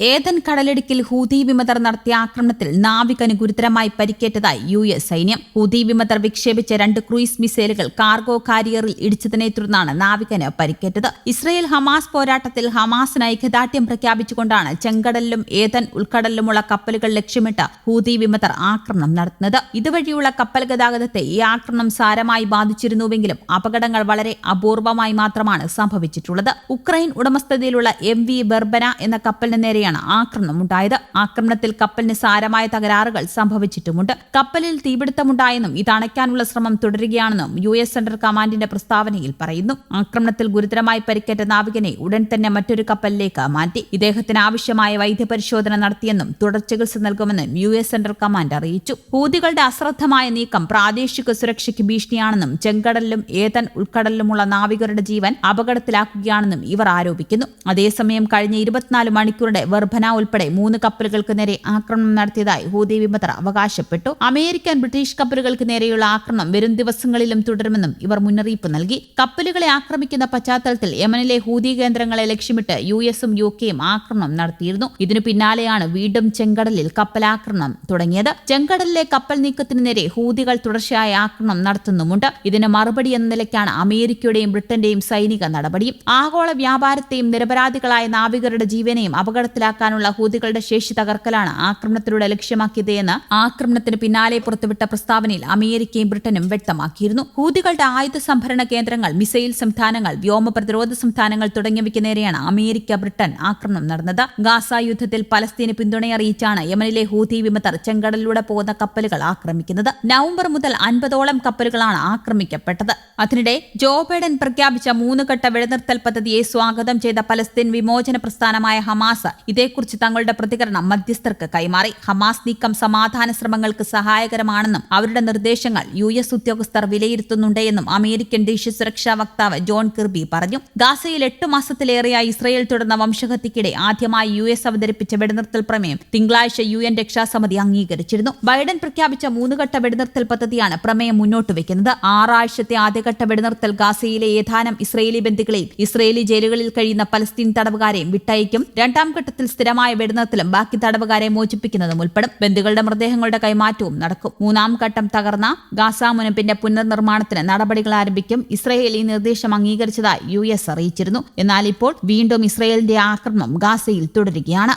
ഏതൻ കടലിടുക്കിൽ ഹൂതി വിമതർ നടത്തിയ ആക്രമണത്തിൽ നാവികന് ഗുരുതരമായി പരിക്കേറ്റതായി യു എസ് സൈന്യം. ഹൂതി വിമതർ വിക്ഷേപിച്ച രണ്ട് ക്രൂയിസ് മിസൈലുകൾ കാർഗോ കാരിയറിൽ ഇടിച്ചതിനെ തുടർന്നാണ് നാവികന് പരിക്കേറ്റത്. ഇസ്രയേൽ ഹമാസ് പോരാട്ടത്തിൽ ഹമാസിന് ഐക്യദാർഢ്യം പ്രഖ്യാപിച്ചുകൊണ്ടാണ് ചെങ്കടലിലും ഏതൻ ഉൾക്കടലിലുമുള്ള കപ്പലുകൾ ലക്ഷ്യമിട്ട് ഹൂതി വിമതർ ആക്രമണം നടത്തുന്നത്. ഇതുവഴിയുള്ള കപ്പൽ ഗതാഗതത്തെ ഈ ആക്രമണം സാരമായി ബാധിച്ചിരുന്നുവെങ്കിലും അപകടങ്ങൾ വളരെ അപൂർവമായി മാത്രമാണ് സംഭവിച്ചിട്ടുള്ളത്. ഉക്രൈൻ ഉടമസ്ഥതയിലുള്ള എം വി ബെർബന എന്ന കപ്പലിന് നേരെയാണ് ആക്രമണം ഉണ്ടായത് ആക്രമണത്തിൽ കപ്പലിന് സാരമായ തകരാറുകൾ സംഭവിച്ചിട്ടുമുണ്ട്. കപ്പലിൽ തീപിടുത്തമുണ്ടായെന്നും ഇത് ശ്രമം തുടരുകയാണെന്നും യു എസ് സെൻട്രൽ കമാൻഡിന്റെ പ്രസ്താവനയിൽ പറയുന്നു. ആക്രമണത്തിൽ ഗുരുതരമായി പരിക്കേറ്റ നാവികനെ ഉടൻ തന്നെ മറ്റൊരു കപ്പലിലേക്ക് മാറ്റി. ഇദ്ദേഹത്തിന് ആവശ്യമായ വൈദ്യപരിശോധന നടത്തിയെന്നും തുടർ ചികിത്സ നൽകുമെന്നും യു എസ് സെൻട്രൽ കമാൻഡ് അറിയിച്ചു. ഹൂതികളുടെ അശ്രദ്ധമായ നീക്കം പ്രാദേശിക സുരക്ഷയ്ക്ക് ഭീഷണിയാണെന്നും ചെങ്കടലിലും ഏതൻ ഉൾക്കടലിലുമുള്ള നാവികരുടെ ജീവൻ അപകടത്തിലാക്കുകയാണെന്നും ഇവർ ആരോപിക്കുന്നു. അതേസമയം കഴിഞ്ഞ ഇരുപത്തിനാല് മണിക്കൂറിന്റെ വെർഭന ഉൾപ്പെടെ മൂന്ന് കപ്പലുകൾക്ക് നേരെ ആക്രമണം നടത്തിയതായി ഹൂതി വിമതർ അവകാശപ്പെട്ടു. അമേരിക്കൻ ബ്രിട്ടീഷ് കപ്പലുകൾക്ക് നേരെയുള്ള ആക്രമണം വരും ദിവസങ്ങളിലും തുടരുമെന്നും ഇവർ മുന്നറിയിപ്പ് നൽകി. കപ്പലുകളെ ആക്രമിക്കുന്ന പശ്ചാത്തലത്തിൽ യമനിലെ ഹൂതി കേന്ദ്രങ്ങളെ ലക്ഷ്യമിട്ട് യു എസും യു കെയും ആക്രമണം നടത്തിയിരുന്നു. ഇതിനു പിന്നാലെയാണ് വീണ്ടും ചെങ്കടലിൽ കപ്പലാക്രമണം തുടങ്ങിയത്. ചെങ്കടലിലെ കപ്പൽ നീക്കത്തിനു നേരെ ഹൂതികൾ തുടർച്ചയായ ആക്രമണം നടത്തുന്നുമുണ്ട്. ഇതിന് മറുപടി എന്ന നിലയ്ക്കാണ് അമേരിക്കയുടെയും ബ്രിട്ടന്റെയും സൈനിക നടപടിയും. ആഗോള വ്യാപാരത്തെയും നിരപരാധികളായ നാവികരുടെ ജീവനെയും അപകടത്തിലാക്കാനുള്ള ഹൂതികളുടെ ശേഷി തകർക്കലാണ് ആക്രമണത്തിലൂടെ ലക്ഷ്യമാക്കിയത് എന്ന് ആക്രമണത്തിന് പിന്നാലെ പുറത്തുവിട്ട പ്രസ്താവനയിൽ അമേരിക്കയും ബ്രിട്ടനും വ്യക്തമാക്കിയിരുന്നു. ഹൂതികളുടെ ആയുധ സംഭരണ കേന്ദ്രങ്ങൾ മിസൈൽ സംസ്ഥാനങ്ങൾ വ്യോമ പ്രതിരോധ സംസ്ഥാനങ്ങൾ തുടങ്ങിയവയ്ക്ക് നേരെയാണ് അമേരിക്ക ബ്രിട്ടൻ ആക്രമണം നടന്നത്. ഗാസ യുദ്ധത്തിൽ പലസ്തീന് പിന്തുണയറിയിച്ചാണ് യമനിലെ ഹൂതി വിമതർ ചെങ്കടലിലൂടെ പോകുന്ന കപ്പലുകൾ ആക്രമിക്കുന്നത്. നവംബർ മുതൽ അൻപതോളം കപ്പലുകളാണ് ആക്രമിക്കപ്പെട്ടത്. അതിനിടെ ജോ ബൈഡൻ പ്രഖ്യാപിച്ച മൂന്ന് ഘട്ട വെടിനിർത്തൽ പദ്ധതിയെ സ്വാഗതം ചെയ്ത പലസ്തീൻ വിമോചന പ്രസ്ഥാനമായ ഹമാസ് ഇതേക്കുറിച്ച് തങ്ങളുടെ പ്രതികരണം മധ്യസ്ഥർക്ക് കൈമാറി. ഹമാസ് നീക്കം സമാധാന ശ്രമങ്ങൾക്ക് സഹായകരമാണെന്നും അവരുടെ നിർദ്ദേശങ്ങൾ യു എസ് ഉദ്യോഗസ്ഥർ വിലയിരുത്തുന്നുണ്ടെന്നും അമേരിക്കൻ ദേശീയ സുരക്ഷാ വക്താവ് ജോൺ കിർബി പറഞ്ഞു. ഗാസയിൽ എട്ട് മാസത്തിലേറെയായി ഇസ്രയേൽ തുടർന്ന വംശഹത്യക്കിടെ ആദ്യമായി യു എസ് അവതരിപ്പിച്ച വെടിനിർത്തൽ പ്രമേയം തിങ്കളാഴ്ച യു എൻ രക്ഷാസമിതി അംഗീകരിച്ചിരുന്നു. ബൈഡൻ പ്രഖ്യാപിച്ച മൂന്നുഘട്ട വെടിനിർത്തൽ പദ്ധതിയാണ് പ്രമേയം മുന്നോട്ട് വയ്ക്കുന്നത് ആറാഴ്ചത്തെ ആദ്യഘട്ട വെടിനിർത്തൽ ഗാസയിലെ ഏതാനും ഇസ്രയേലി ബന്ധുക്കളെയും ഇസ്രയേലി ജയിലുകളിൽ കഴിയുന്ന പലസ്തീൻ തടവുകാരെയും വിട്ടയക്കും. രണ്ടാം ഘട്ടത്തിൽ സ്ഥിരമായ വെടിനിർത്തലും ബാക്കി തടവുകാരെ മോചിപ്പിക്കുന്നതും ഉൾപ്പെടും. ബന്ധുക്കളുടെ മൃതദേഹങ്ങളുടെ കൈമാറ്റവും നടക്കും. മൂന്നാം ഘട്ടം തകർന്ന ഗാസ മുനപ്പിന്റെ പുനർനിർമ്മാണത്തിന് നടപടികൾ ആരംഭിക്കും. ഇസ്രയേൽ ഈ നിർദ്ദേശം അംഗീകരിച്ചതായി യു അറിയിച്ചിരുന്നു. എന്നാൽ ഇപ്പോൾ വീണ്ടും ഇസ്രയേലിന്റെ ആക്രമണം ഗാസയിൽ തുടരുകയാണ്.